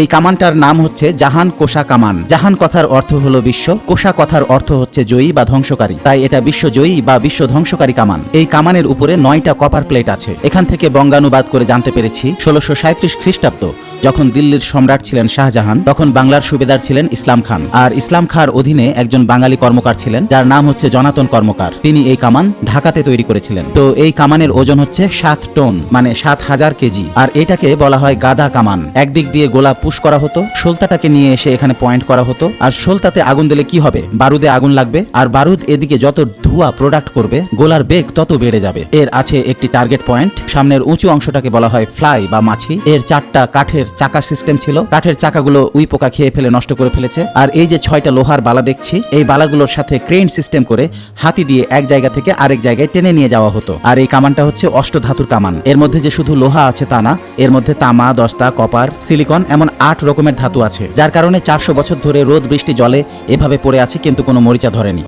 এই কামানটার নাম হচ্ছে জাহান কোষা কামান। জাহান কথার অর্থ হলো বিশ্ব, কোষা কথার অর্থ হচ্ছে জয়ী বা ধ্বংসকারী। তাই এটা বিশ্বজয়ী বা বিশ্ব ধ্বংসকারী কামান। এই কামানের উপরে নয়টা কপার প্লেট আছে। এখান থেকে বঙ্গানুবাদ করে জানতে পেরেছি, ষোলোশো সাঁত্রিশ খ্রিস্টাব্দ, যখন দিল্লির সম্রাট ছিলেন শাহজাহান, তখন বাংলার সুবেদার ছিলেন ইসলাম খান। আর ইসলাম খাঁর অধীনে একজন বাঙালি কর্মকার ছিলেন, যার নাম হচ্ছে জনাতন কর্মকার। তিনি এই কামান ঢাকাতে তৈরি করেছিলেন। তো এই কামানের ওজন হচ্ছে সাত টন মানে সাত হাজার কেজি। আর এটাকে বলা হয় গাদা কামান। একদিক দিয়ে গোলা পুশ করা হতো সলতাটাকে নিয়ে এসে এখানে পয়েন্ট করা হতো, আর সলতাতে আগুন দিলে কি হবে? বারুদে আগুন লাগবে, আর বারুদ এদিকে যত ধোঁয়া প্রোডাক্ট করবে, গোলার বেগ তত বেড়ে যাবে। এর আছে একটি টার্গেট পয়েন্ট সামনের উঁচু অংশটাকে বলা হয় ফ্লাই বা মাছি। এর চারটা কাঠের চাকা সিস্টেম ছিল। কাঠের চাকাগুলো উই পোকা খেয়ে ফেলে নষ্ট করে ফেলেছে। আর এই যে ছয়টা লোহার বালা দেখছি, এই বালাগুলোর সাথে ক্রেন সিস্টেম করে হাতি দিয়ে এক জায়গা থেকে আরেক জায়গায় টেনে নিয়ে যাওয়া হতো। আর এই কামানটা হচ্ছে অষ্টধাতুর কামান। এর মধ্যে যে শুধু লোহা আছে তা না, এর মধ্যে তামা, দস্তা, কপার সিলিকন এমন আট রকমের ধাতু আছে, যার কারণে চারশো বছর ধরে রোদ, বৃষ্টি, জলে এভাবে পড়ে আছে, কিন্তু কোনো মরিচা ধরেনি।